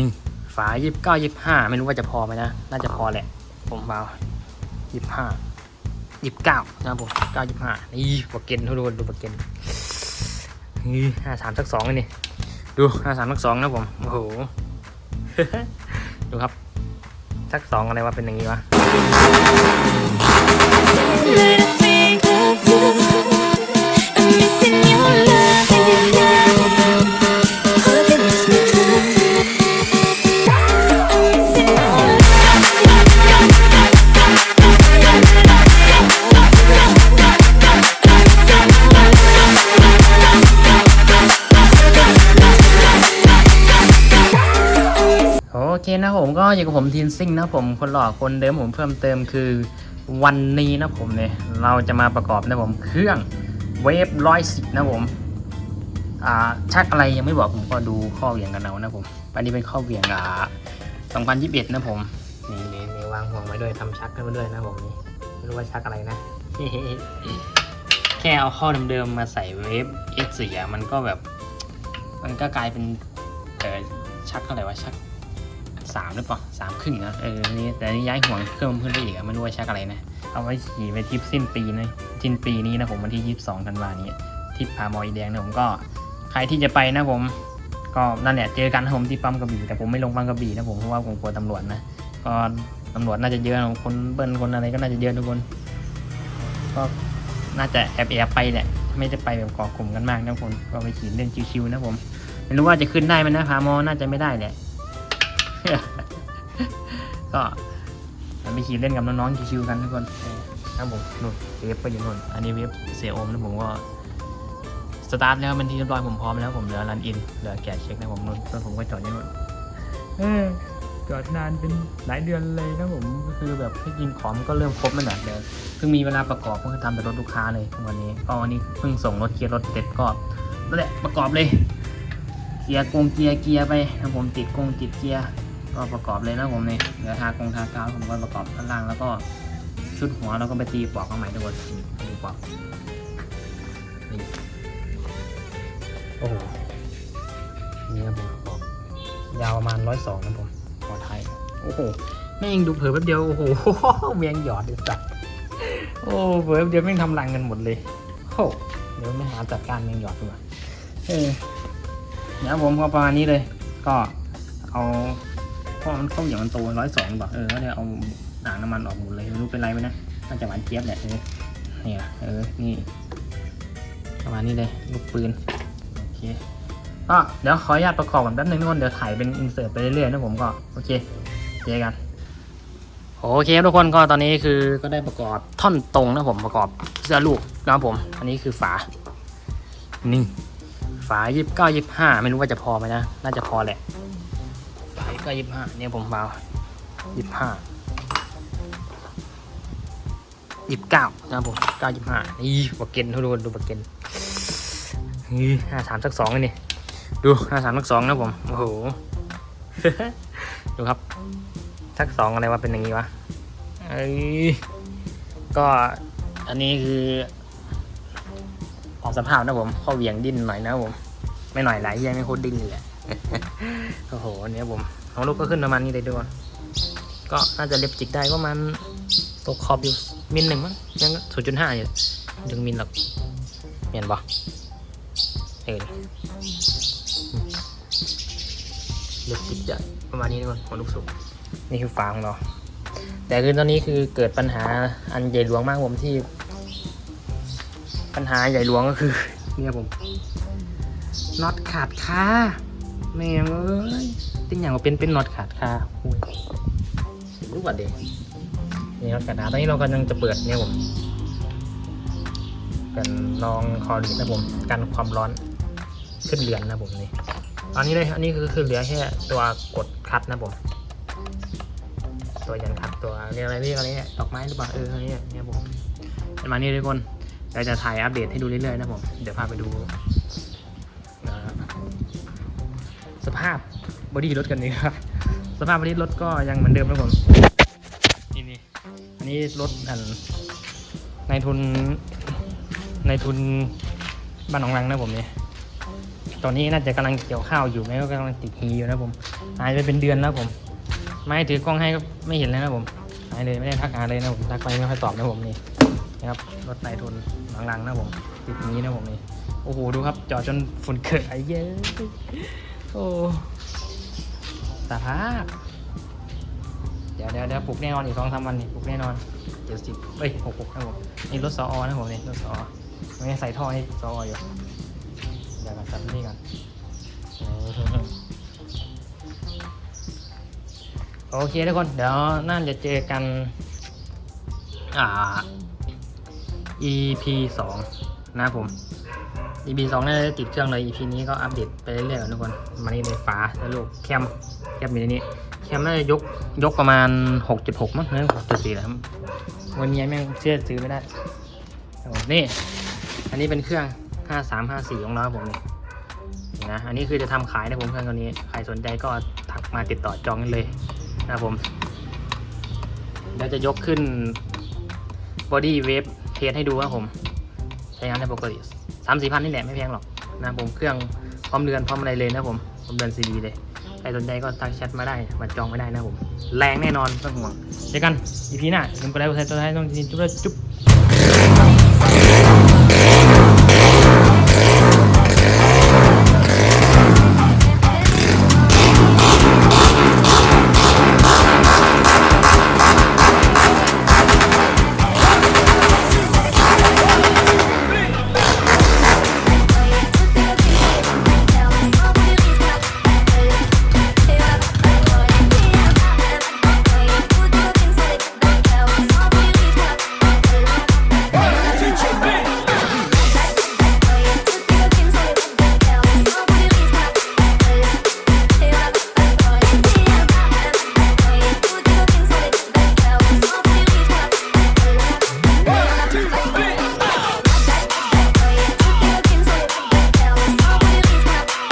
นี่ฝายี่สิบเก้ายี่สิบห้าไม่รู้ว่าจะพอไหมนะ น่าจะพอแหละ ผมเบายี่สิบห้ายี่สิบเก้านะครับผมเก้ายี่สิบห้านี่ปากเกนทุกคนดูปากเกนนี่ห้าสามสักสองนี่ดูห้าสามสักสองนะผม โอ้โห ดูครับสักสองอะไรวะเป็นอย่างนี้วะ When I think of you, I'm missing your love เคนะผมก็อยู่กับผมทีนซิ่งนะผมคนหล่อคนเดิมผมเพิ่มเติมคือวันนี้นะผมเนี่ยเราจะมาประกอบนะผมเครื่องเวฟร้อยสิบนะผมอ่าชักอะไรยังไม่บอกผมก็ดูข้อเหวี่ยงกันเอานะผมอันนี้เป็นข้อเหวี่ยงอ่า2021นะผมนี่นี่นี่วางห่วงไว้ด้วยทำชักกันมาด้วยนะผมนี่ไม่รู้ว่าชักอะไรนะแค่เอาข้อเดิมๆมาใส่เวฟ X4 อะมันก็แบบ มันก็กลายเป็นเออชักเท่าไหร่วะชัก สามหรือเปล่าสามครึ่งนะเออนี่แต่นี่ย้ายห่วงเครื่องเพิ่มไปอีกอะไม่รู้ว่าชักอะไรนะ เอาไว้ขี่ไปทริปสิ้นปีนะสิ้นปีนี้นะผมวันที่ยี่สิบสองธันวานี้ทริปพามอยแดงนะผมก็ใครที่จะไปนะผมก็นั่นแหละเจอกันผมที่ปั๊มกระบี่แต่ผมไม่ลงปั๊มกระบี่นะผมเพราะว่าผมกลัวตำรวจนะก็ตำรวจน่าจะเยอะนคนเบิ้ลคนอะไรก็น่าจะเยอะทุกคน ก็น่าจะแอบแอบไปแหละไม่ได้ไปแบบกาะกลุ่มกันมากนะทุกคนก็ไปขี่เล่นชิวๆนะผมไม่รู้ว่าจะขึ้นได้ไหมนะพามอน่าจะไม่ได้แหละ ก็ไปขี่เล่นกับน้องๆชิวๆกันทุกคนครับผมนู่นเวฟก็อยู่นู่นอันนี้เวฟเสียโอมนะผมก็สตาร์ทแล้วเป็นที่เรียบร้อยผมพร้อมแล้วผมเหลือรันอินเหลือแกะเช็คนะผมนู่นส่วนผมก็จอดอยู่นู่นเออจอดนานเป็นหลายเดือนเลยนะผมก็คือแบบให้กินของก็เริ่มครบแล้วนะเดี๋ยวเพิ่งมีเวลาประกอบก็คือทำแต่รถลูกค้าเลยวันนี้ก็วันนี้เพิ่งส่งรถเคลียร์รถเสร็จก็นั่นแหละประกอบเลยเกียร์กงเกียร์เกียร์ไปนะผมติดกงติดเกียร์ ก็ประกอบเลยนะผมเนี่ยเดี๋ยวทากงทากาผมก็ประกอบข้างล่างแล้วก็ชุดหัวแล้วก็ไปตีปลอกข้าใหม่ทุกคนตีปลอกนี่โอ้โหนี่นะผมปลอกยาวประมาณร้อยสองนะผมปลอไทยโอ้โหแม่งดูเผลอแป๊บเดียวโอ้โหเมียงหยอดเลยสัตว์โอ้เผลอแป๊บเดียวแม่งทำรังกันหมดเลยโอ้เดี๋ยวไม่หาจัดการเมียงหยอดดีกว่าเออเดี๋ยวผมก็ประมาณนี้เลย ก็เอา พราะมันข้าวเหนียวมันโตร้อยสองบอกเออก็เลยเอาหางน้ำมันออกหมดเลยไม่รู้เป็นไรไหมนะน่าจะหวานเจี๊ยบแหละเออเนี่ยเออนี่ประมาณนี้เลยลูกปืนโอเคก็เดี๋ยวขออนุญาตประกอบก่อนแป๊บนึงทุกคนเดี๋ยวถ่ายเป็นอินเสิร์ตไปเรื่อยๆนะผมก็โอเคเจอกันโอเคทุกคนก็ตอนนี้คือก็ได้ประกอบท่อนตรงนะผมประกอบเสื้อลูกนะครับผม อันนี้คือฝานี่ฝายี่สิบเก้ายี่สิบห้าไม่รู้ว่าจะพอไหมนะ น่าจะพอแหละ ก้ายี่สิบห้าเนี่ยผมเบายี่สิบห้ายี่สิบเก้านะครับผมเก้ายี่สิบห้านี่ปากเกนทุกคนดูปากเกนนี่ห้าสามสักสองนี่ดูห้าสามสักสองนะผมโอ้โหดูครับสักสองอะไรวะเป็นอย่างนี้วะเอ้ยก็อันนี้คือออกสภาพนะผมข้อเหวี่ยงดิ้นหน่อยนะผม ไม่หน่อยหลายเยี่ยไม่โคตรดิ้นเลยแหละโอ้โหเนี่ยผม ของลูกก็ขึ้นประมาณนี้เลยด้วยก็น่าจะเล็บจิกได้ก็ประมาณตกขอบอยู่มิลหนึ่งมั้งยังศูนย์จุดห้าอยู่ถึงมิลหรอกเห็นปะเออเล็บจิกจะประมาณนี้ทุกคนของลูกสูงนี่คือฝาของเราแต่คือตอนนี้คือเกิดปัญหาอันใหญ่หลวงมากผมที่ ปัญหาใหญ่หลวงก็คือเนี่ยผมน็อตขาดคาแม่งเอ้ย ติ้งอย่างเป็นเป็นน็อตขาดคาอุ้ยรู้ว่าเด็กนี่น็อตขาดคาตอนนี้เรากำลังจะเปิดเนี่ยผมเป็นลองคอรีดนะผมกันความร้อนขึ้นเรือนนะผมนี่ตอนนี้เลยอันนี้คือคือเหลือแค่ตัวกดคัดนะผมตัวยันคัดตัวเรียกอะไรเรียกอะไรเนี่ยดอกไม้หรือเปล่าเออเนี่ยเนี่ยผมประมาณนี้ทุกคนเราจะถ่ายอัปเดตให้ดูเรื่อยๆนะผมเดี๋ยวพาไปดู สภาพบอดี้รถกันนี้ครับ สภาพบอดี้รถก็ยังเหมือนเดิมนะผมนี่นี่อันนี้รถอันในทุนในทุนบ้านหนองรังนะผมเนี่ยตอนนี้น่าจะกำลังเกี่ยวข้าวอยู่ไหมก็กำลังติดฮีอยู่นะผมหายไปเป็นเดือนแล้วผม ไม่ถือกล้องให้ก็ไม่เห็นเลยนะผมหายเลยไม่ได้ทักหาเลยนะผมทักไปไม่ค่อยตอบนะผมนี่นะครับรถไต่ทุนหลังๆนะผมติดนี้นะผมนี่โอ้โหดูครับจอดจนฝุ่นเกิดไอ้เย้ย โอ้สภาพ เดี๋ยวเดี๋ยวเดี๋ยวปลุกแน่นอนอีกสองสามวันนี่ปลุกแน่นอนเจ็ดสิบเอ้ยหกหกนะผมนี่รถสออนะผมนี่รถสอไม่ได้ใส่ท่อให้สอออยู่เดี๋ยวกันจับนี่กันโอเคทุกคนเดี๋ยวน่าจะเจอกัน อ่า EP สองนะผม EP สองน่าจะติดเครื่องเลย EP นี้ก็อัปเดตไปเรื่อยๆทุกคน มานี่เลยฝาแล้วลูกแคมแคมอยู่ในนี้ แคมน่าจะยกยกประมาณ 6.6 มั้งนะ6.4แล้ววันนี้แม่งเชื่อซื้อไม่ได้นี่ อันนี้เป็นเครื่อง 5354 ของเราครับผมนี่นี่นะ อันนี้คือจะทำขายนะผมเครื่องตัวนี้ ใครสนใจก็ทักมาติดต่อจองกันเลยนะผมเดี๋ยวจะยกขึ้น body wave เทสให้ดูครับผม ใช้งานได้ปกติ สามสี่พันนี่แหละไม่แพงหรอกนะผมเครื่องพร้อมเรือนพร้อมอะไรเลยนะผมพร้อมเรือนซีดีเลยใครสนใจก็ทักแชทมาได้มาจองไม่ได้นะผมแรงแน่นอนไม่ต้องห่วงเจอกันอีพีหน้าลืมกดไลค์กดแชร์ตัวท้ายต้องจุ๊บจุ๊บ